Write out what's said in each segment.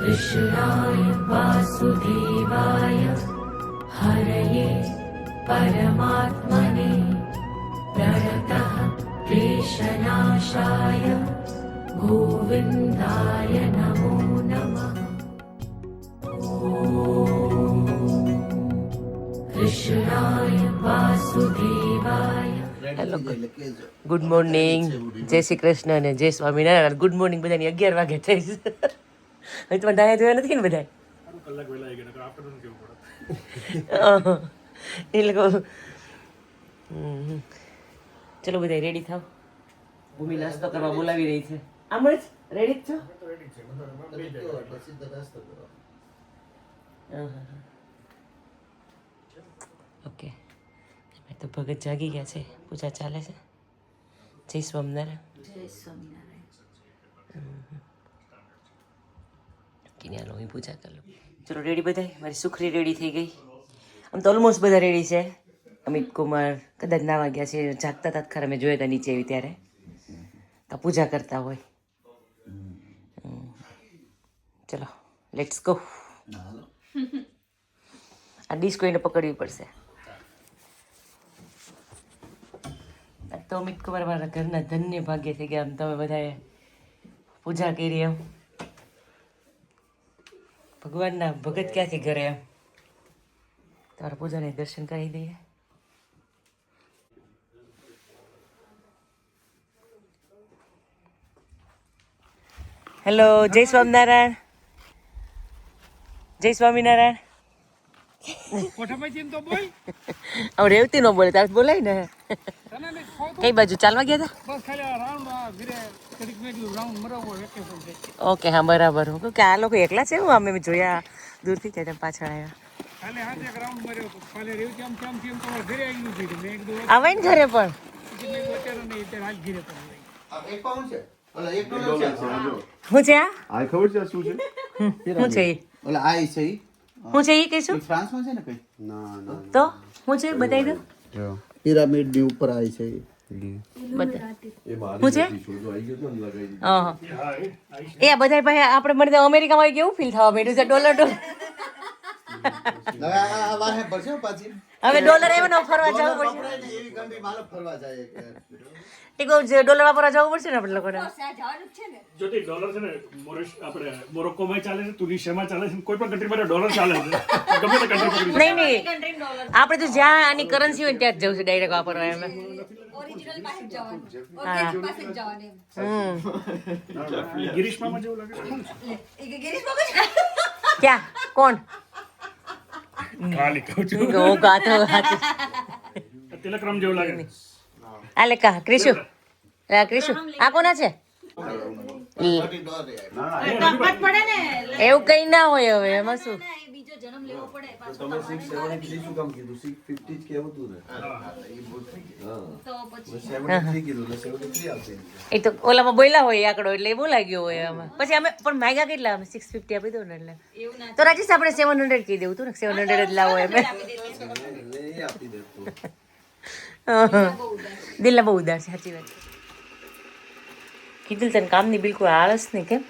कृष्णाय वासुदेवाय हरये परमात्मने प्रणतः क्लेशनाशाय गोविन्दाय नमो नमः कृष्णाय वासुदेवाय હેલો ગુડ મોર્નિંગ જય શ્રી કૃષ્ણ અને જય સ્વામિનારાયણ ગુડ મોર્નિંગ બધાની અગિયાર વાગે થઈ હજી તમે ડાયા જોયા નથી ને બધા એ લોકો. ચલો બધા રેડી થાવ ભૂમિ નાસ્તો કરવા બોલાવી રહી છે. આમ જ? રેડી જ છો? ઓકે. તો ભગત જાગી ગયા છે. પૂજા ચાલે છે. જય સ્વામિનારાયણ. કિન્યાનો હું પૂજા કરી. લઉં ચલો રેડી બધા મારી સુખરી રેડી થઈ ગઈ. આમ તો ઓલમોસ્ટ બધા રેડી છે. અમિત કુમાર કદાચ ના વાગ્યા છે, જાગતા હતા ખરા, મેં જોયા હતા નીચે એવી ત્યારે. તો પૂજા કરતા હોય. ચલો લેટ્સ ગો આ ડીશ કોઈને પકડવી પડશે? તો અમિત કુમાર મારા ઘરના ધન્ય ભાગ્ય થઈ ગયા. આમ તમે બધાએ પૂજા કરી એમ. ભગવાનના ભગત ક્યાંથી ઘરે એમ? તારા પૂજાને દર્શન કરી દઈએ. હેલો જય સ્વામિનારાયણ. જય સ્વામિનારાયણ. હવે રેવતી નો બોલે તારે બોલાય ને. કઈ બાજુ ચાલવા ગયા હતા ઓકે હા બરાબર. હું કહું કે આ લોકો એકલા છે? હું અમે જોયા દૂરથી ત્યાં પાછળ આવ્યા આવી ને ઘરે પણ? હું છે આ? ખબર છે શું છે? હું છે ઓલા આ છે હું. છે એ કહીશું? ફ્રાન્સમાં છે ને કઈ? ના ના તો? હું છે બતાવી દો પિરામિડની ઉપર આવી છે એ મારી હું છે? શોધો આવી ગયો તો ને લગાવી દીધી. હા એ આ બધા પાસે આપણે મને અમેરિકામાં આવી કેવું ફીલ થવા માંડ્યું છે? Dollar dollar. હવે ડોલર એવા ન ફરવા જવું પડશે. ટીકો જે ડોલર વાપરવા જવું પડશે ને આપણે લોકોને? જો તે ડોલર છે ને મોરિશ આપણે મોરોક્કોમાં ચાલે છે તુનિશિયામાં ચાલે છે કોઈ પણ કન્ટ્રીમાં ડોલર ચાલે છે. ગમે તે કન્ટ્રી નહીં નહીં. આપણે તો જ્યાં આની કરન્સી હોય ત્યાં જ જવું છે ડાયરેક્ટ વાપરવા એમ. હમ. ગિરીશ મામા જેવું લાગે છે? કોણ છે? ક્યાં? કોણ? ખાલી કહું છું. હું ગાતો હાથી જેવું લાગે છે. આ લે કા ક્રિશુ? આ ક્રિશુ આ કોના છે? એવું કઈ ના હોય હવે એમાં શું? એ તો ઓલામાં બોલ્યા હોય આંકડો એટલે એ બોલા ગયો હોય આમાં. પછી અમે પણ માંગ્યા કેટલા અમે? સિક્સ ફિફ્ટી આપી દઉં ને એટલે. તો રાજેશ આપણે સેવન હંડ્રેડ કહી દેવું તું ને સેવન હંડ્રેડ જ લાવો એમ. દિલના બહુ ઉદાર છે સાચી વાત કીધું તને કામની બિલકુલ આળસ નહીં કેમ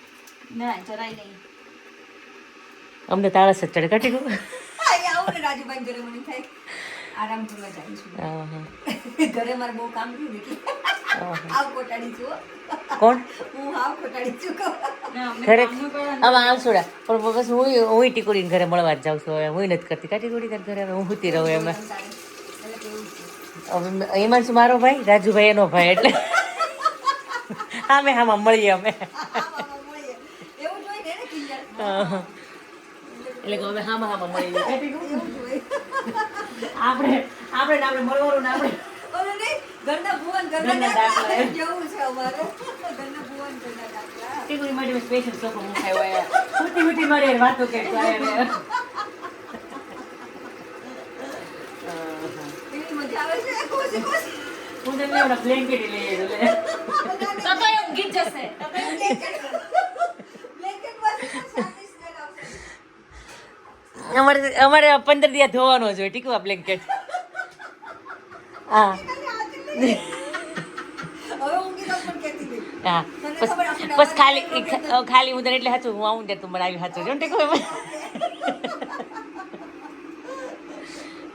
ના જરાય નહીં અમને તો આળસ જ ચડે કાઢી ગયું આવું ને રાજુભાઈ ઘરે મને થાય આરામ કરવા જાય છું ઘરે મારે બહુ કામ થયું એટલે આવ કોટાડી છું હો. કોણ હું હાવ કોટાડી છું. ઘરે હવે આમ છોડા પણ બસ હું હું ટીકોડીને ઘરે મળવા જ જાઉં છું હવે હું નથી કરતી તાર ઘરે હું હુતી રહું એમાં એમાં શું મારો ભાઈ? રાજુભાઈ એનો ભાઈ એટલે. હા મેં હા મળીએ. અમે એટલે કે અમે હામાં હામાં મળીએ. આપણે આપણે ને આપણે મળવાનું ને આપણે. ઘરના ભુવન ઘરના દાખલા. જેવું છે અમારે? ઘરના ભુવન ઘરના દાખલા ટીકોડી માટે સ્પેશિયલ ચોખો મુખાય હોય. હુતી હુતી મારી વાતો કે એવી મજા આવે છે ખુશી ખુશી હું તમને બ્લેન્કેટ લઈ એટલે અમારે અમારે પંદર દિવસ ધોવાનો જોઈએ ટીકવા બ્લેન્કેટ હા. હા. બસ બસ ખાલી ખાલી હું તને એટલે સાચું હું આવું ત્યારે તું મને આવી સાચું જો ને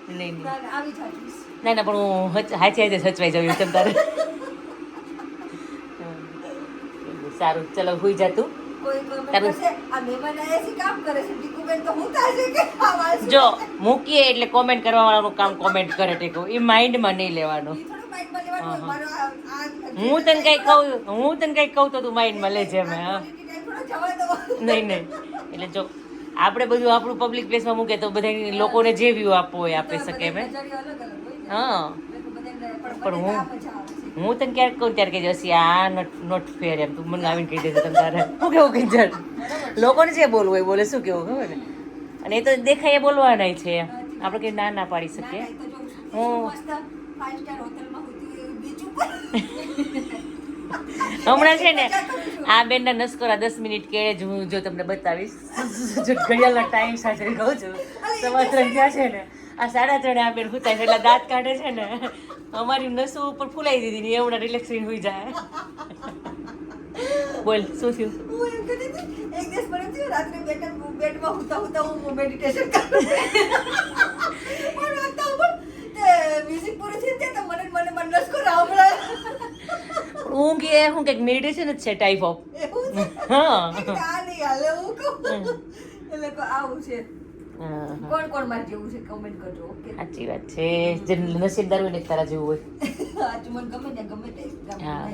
નહીં નહીં. આવી. ના ના પણ હું હચ- હાચે સચવાઈ જાઉં તમ તારે. સારું ચલો હોઈ જા તું. કોઈ comment તારું- કરશે, આ મહેમાન આયા છે, કામ કરે છે ટીકુબેન તો હું થાય છે કે આ વાંચે. જો મૂકીએ એટલે કોમેન્ટ કરવા વાળાનું કામ કોમેન્ટ કરે ટેકો. એ માઇન્ડમાં નહીં લેવાનું. હું તને કઈ કહું હું તને કઈ કહું તો તું માઇન્ડમાં લેજે મેં હા. નહીં નહીં. એટલે જો આપણે બધું આપણું પબ્લિક પ્લેસમાં મૂકે તો બધા લોકોને જે વ્યૂ આપવો હોય આપી શકે બધાની હા. પણ હું- હું તને ક્યારેક કહું ત્યારે કહેજે હસી આ નોટ નોટ ફેર એમ. તું મને આવીને કહી દેજો તમ તારે. હું કેવું કહી ચાલ લોકોને જે બોલવું હોય બોલે શું કેવું ખબર ને? અને એ તો દેખાય એ બોલવાના છે. આપણે કંઈ ના ના પાડી શકીએ. હું-. હમણાં છે ને આ બેનના નસકોરા દસ મિનિટ કેળે જ હું જો તમને બતાવીશ. જો ઘડિયાળના ટાઈમ સાથે કહું છું. સવા ત્રણ થયા છે ને. આ સાડા ત્રણે આ બેન હુતા એટલે દાંત કાઢે છે ને અમારી નસો ઉપર ફૂલાઈ દીધી ને એવડા રિલેક્સ થઈને હોઈ જાય બોલ શું થયું હું એમ કહેતી હતી, એક દિવસ મને થયું, રાત્રે બેડ- બેડમાં હુતા હુતા હું meditation કરું. પણ વાગતા ઉપર પૂરું થયું ત્યાં મને મને મને નસકો રાવડાય. ઊંઘ એ શું કંઈક મેડિટેશન જ છે ટાઈપ ઓફ. હા આ નહીં હાલે, હું કહું. એટલે આવું છે હા, કોણ કોણ મારે જેવું છે? કમેન્ટ કરજો ઓકે સાચી વાત છે. જે નસીબદાર હોય ને તારા જેવું હોય. આજુ મને ગમે ને ગમે તે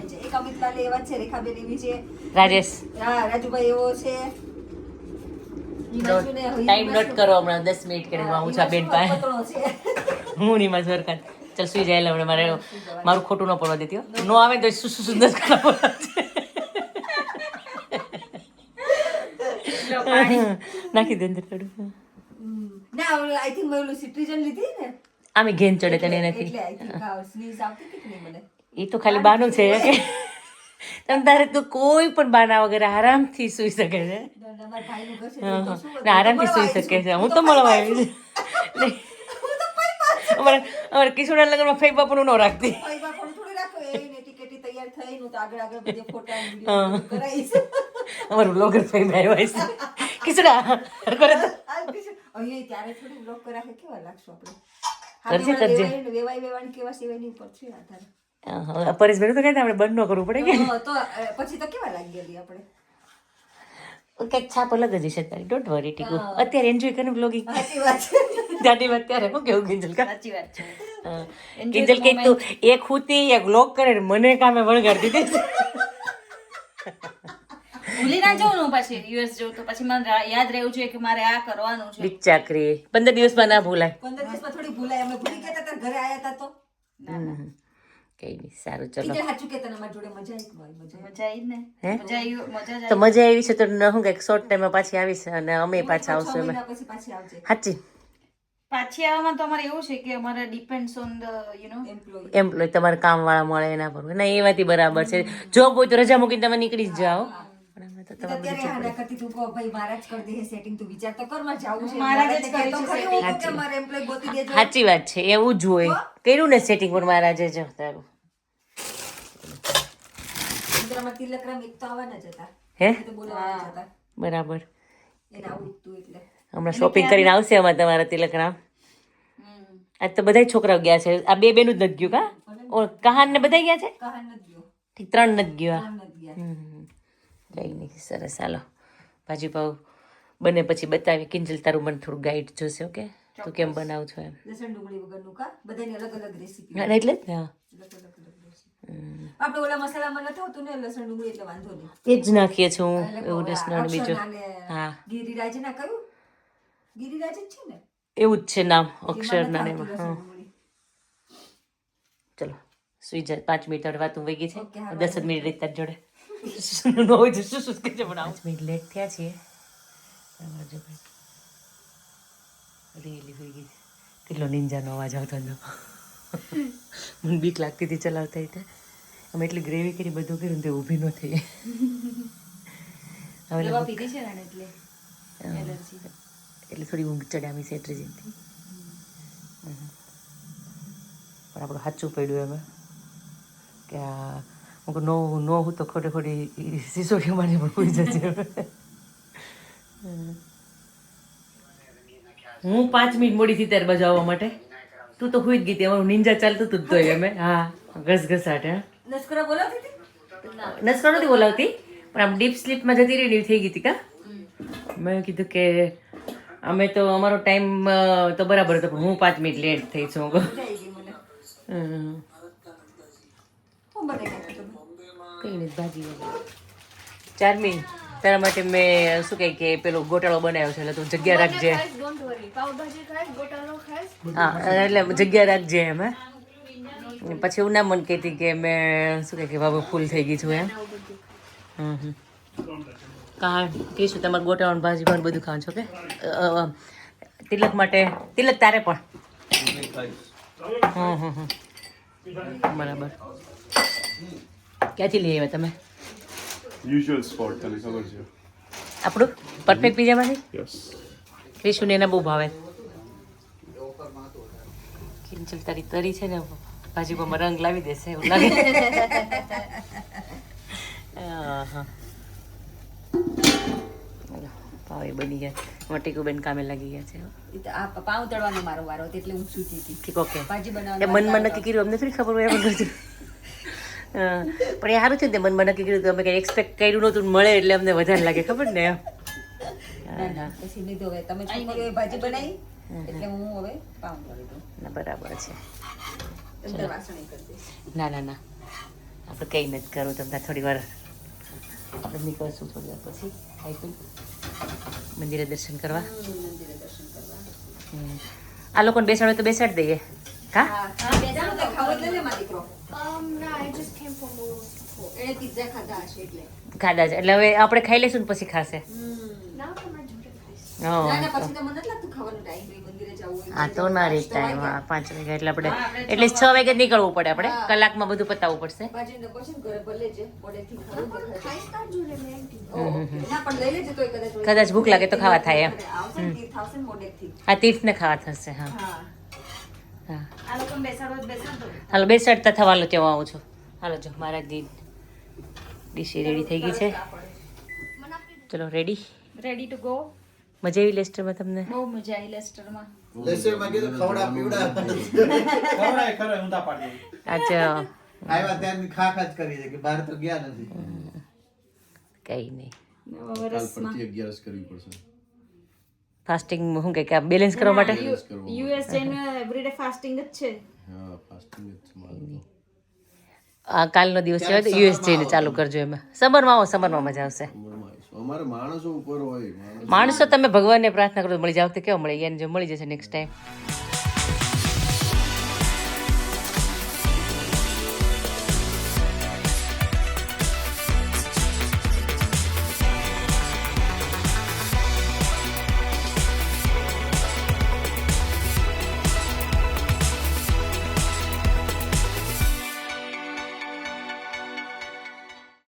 છે. એક અમિત લાલ એવા છે રેખાબેન એવી છે. રાજેશ. હા રાજુભાઈ એવો છે. ટાઈમ નોટ કરો હમણાં દસ મિનિટ કરીને હું છું બેન પાસે. હું નહીં મારી સરકાર ચાલ સુઈ જાય હમણાં. મારે મારું ખોટું ન પડવા દેતી. નો આવે તો શું શું સુંદર કરવા નાખી દે અંદર થોડું. ના આઈ થિંક મેં ઓલું સિટ્રીજન લીધી ને. આમે ઘેન ચડે તને નથી એટલે આઈ થિંક સ્નીઝ આવતી હતી કે મને? એ તો ખાલી બાનું છે. કે તમ તારે તો કોઈ પણ બાના વગર આરામથી સુઈ શકે છે. આરામથી સુઈ શકે છે. હું તો મળવા આવી અમારે અમારે કિશોરના લગ્નમાં ફઈ બાપુનું ન રાખતી. પણ ને ટિકિટી તૈયાર થઈ નું તો આગળ આગળ બધે ફોટા અને હા. વીડિયો કરાવીશ. અમારું બ્લોગર ફઈ ભાઈ હોય છે કિશોરા અહીંયા ત્યારે થોડી બ્લોક કરાવે કેવા લાગશું આપણે? કરજે, કરજે. વેવાય- વેવાણ કેવા સિવાયની ઉપર છે આધાર. હા, પરેશભાઈ તો કહેતા આપણે બંધ ન કરવું પડે કે? તો પછી તો કેવા લાગી ગયેલી આપણે? કંઈક છાપ અલગ જ હશે તારી ડોન્ટ વરી ટીકુ અત્યારે એન્જોય કરીને બ્લોગિંગ સાચી વાત જાડી વાત ત્યારે હું કેવું ગિંજલ કા? સાચી વાત છે. ગિંજલ કે તું એક હુતી એક બ્લોગ કરે મને કામે વળગાડી દીધી ભૂલી ના જવું હું પછી યુએસ જવું તો પછી મને યાદ રહેવું જોઈએ કે મારે આ કરવાનું છે. બિચાકરી. પંદર દિવસમાં ના ભૂલાય. પંદર દિવસમાં થોડી ભૂલાય. અમે ભૂલી ગયા હતા ઘરે આવ્યા હતા તો. કઈ નહીં સારું ચલો. સાચું કે તને અમારી જોડે મજા આવી મજા મજા આવી ને? હે? મજા આવી તો મજા આવી છે તો હું કંઈક શોર્ટ ટાઈમમાં પાછી આવીશ અને અમે પાછા આવશું એમાં. પછી પાછી આવજે. સાચી પાછી આવવામાં તો અમારે એવું છે કે અમારે depends on the you know employ employ તમારે કામ વાળા મળે એના પર. ના એ બરાબર છે. જોબ હોય તો રજા મૂકીને તમે નીકળી જ જાઓ. પણ આમાં તો તમારે અત્યારે હાના કરતી તું કહો ભાઈ મારા જ કરી દે સેટિંગ તું વિચાર તો કરમાં જાવું છે. મારા જ કરી તો ખરી હું કે મારે એમ્પ્લોય ગોતી દેજો. સાચી વાત છે એવું જ હોય. કર્યું ને સેટિંગ પણ મારા જે જો તારું. મિત્રમાં તિલકરામ એક તો આવવાના જ હતા. હે? તો બોલાવવાના હતા. બરાબર. એને આવું તું એટલે. હમણાં શોપિંગ કરીને આવશે અમારે તમારા તિલકરામ આજ તો બધા છોકરાઓ ગયા છે. આ બે બેનું જ નથી ગયું કા? ઓ કહાન ને બધા ગયા છે? કહાન નથી ગયો. ઠીક ત્રણ નથી ગયા કહાન નથી ગયા. હમ. કઈ નહીં સરસ. હાલો. ભાજી પાવ બને પછી બતાવી કિંજલ તારું મને થોડું ગાઈડ જોશે ઓકે? તું કેમ બનાવું છો એમ. લસણ ડુંગળી વગરનું કા? બધાની અલગ અલગ રેસીપી હા, એટલે જ ને આપણે ઓલા મસાલામાં નથી હોતું ને લસણ ડુંગળી એટલે વાંધો નહીં. એ જ નાખીએ છું હું એવું રસના બીજું. ને હા. કયું? ગિરિરાજ જ છે ને? એવું જ છે નામ એમાં અક્ષરના ને હા. ચલો સુઈ જાય પાંચ મિનિટ હવે વાતું વહી ગઈ છે. દસ જ મિનિટ રહી તારી જોડે. ન હોય તો શું શું કે છે પણ પાંચ મિનિટ લેટ થયા છીએ. તમારે જો ભાઈ રેલી હોઈ ગઈ. કેટલો નિંજાનો અવાજ આવતો હતો. મને બીક લાગતી હતી ચલાવતા એટલે અમે એટલી ગ્રેવી કરી બધું કર્યું તે ઊભી ન થઈ. હવે પીધી છે ને એટલે એટલે થોડી ઊંઘ છે ટ્રેજિનથી પણ આપણું સાચું પડ્યું એમાં. કે આ હું કહું, નો નો હું તો ખોટે ખોટી સિસોટી મારી પણ હોઈ જશે હું પાંચ મિનિટ મોડી થી ત્યારે બાજુ આવવા માટે? તું તો હુઈ જ ગઈ હતી અમારું નિંજા ચાલતું હતું તોય અમે હા? ઘસઘસાટ હા? નસ્કરા બોલાવતી હતી? નથી બોલાવતી? પણ આમ ડીપ સ્લીપમાં જતી રહી થઈ ગઈ હતી કા? મેં કીધું કે અમે તો અમારો ટાઈમ તો બરાબર હતો પણ હું પાંચ મિનિટ લેટ થઈ છું હમ. હું બનાવી નાખ્યું તમે કઈ નહીં ભાજી ચારમી તારા માટે મેં શું કહે કે પેલો ગોટાળો બનાવ્યો છે એટલે તું જગ્યા રાખજે. હા એટલે જગ્યા રાખજે એમ હે. પછી એવું ના મન કહેતી કે મેં શું કહે કે બાબુ ફૂલ થઈ ગઈ છું એમ. હમ હમ. કાં કહીશું તમારે ગોટાળાનું ભાજી પણ બધું ખાવ છો કે તિલક માટે તિલક તારે પણ. હમ હમ હમ. બરાબર. ક્યાંથી લઈ આવ્યા તમે? યુઝ્યુઅલ સ્પોટ તને ખબર છે આપણું? પરફેક્ટ પીઝામાંથી યસ ક્રિશુને એને બહુ ભાવે. કિંચલ તારી તરી છે ને ભાજીપામાં રંગ લાવી દેશે એવું લાગે. હા પાવ એ બની ગયા. એમાં ટીકુબેન કામે લાગી ગયા છે આ પાઉં તળવાનો મારો વારો હતો એટલે હું સૂતી હતી. ઠીક ઓકે. ભાજી એ બનાવવાનું મનમાં નક્કી કર્યું અમને થોડી ખબર હોય એમ પણ એ સારું છે ને મનમાં નક્કી કર્યું તો અમે કંઈ એક્સપેક્ટ કર્યું નહોતું ને મળે એટલે અમને વધારે લાગે ખબર ને? એમ ના ના પછી હવે. તમે છોકરીઓએ ભાજી બનાવી? એટલે હું હવે પાઉં તળી દઉં. ના બરાબર છે. ના ના ના. આપણે કંઈ નથી કરવું તમને થોડી વાર આપણે નીકળશું થોડી વાર પછી ખાઈ પી મંદિરે દર્શન કરવા? મંદિરે દર્શન કરવા. આ લોકોને બેસાડો તો બેસાડી દઈએ. હા હા બેસાડો તો ખાવો જ લે દીકરો. Um, no, I just ખાધા એટલે છે. એટલે હવે આપણે ખાઈ લઈશું ને પછી ખાશે. હં. ના ના પછી તો હા ના રે ટાઈમ હા પાંચ વાગ્યા એટલે આપણે એટલે છ વાગે નીકળવું પડે આપણે. કલાકમાં બધું પતાવવું પડશે. કદાચ ભૂખ લાગે તો ખાવા થાય એમ. ને તીર્થ ને તીર્થને ખાવા થશે હા. હા. હા. હાલો બેસાડતા થવાનું ત્યાં આવું છું. હાલો જો મારા દી ડીશી રેડી થઈ ગઈ છે. ચલો રેડી રેડી ટુ ગો મજા આવી લેસ્ટરમાં તમને? બહુ મજા આવી લેસ્ટરમાં. લેસરમાં કીધું ખવડા પીવડા ખવડાય ખરા ઊંધા પાડી અચ્છા આવ્યા ત્યારની ખા ખા જ કરી છે કે બહાર તો ગયા નથી. કઈ નહીં નવા કાલ વર્ષમાં. પરથી અગિયારસ કરવી પડશે. ફાસ્ટિંગ કે બેલેન્સ કરવા માટે? યુએસ જઈને એવરીડે ફાસ્ટિંગ જ છે. હા ફાસ્ટિંગ જ છે. આ કાલનો દિવસ છે તો યુએસ જઈને ચાલુ કરજો એમાં. સમરમાં આવો સમરમાં મજા આવશે. અમારે માણસો ઉપર હોય માણસો તમે ભગવાનને પ્રાર્થના કરો મળી જાવ તો કેવો મળે એને જો મળી જશે નેક્સ્ટ ટાઈમ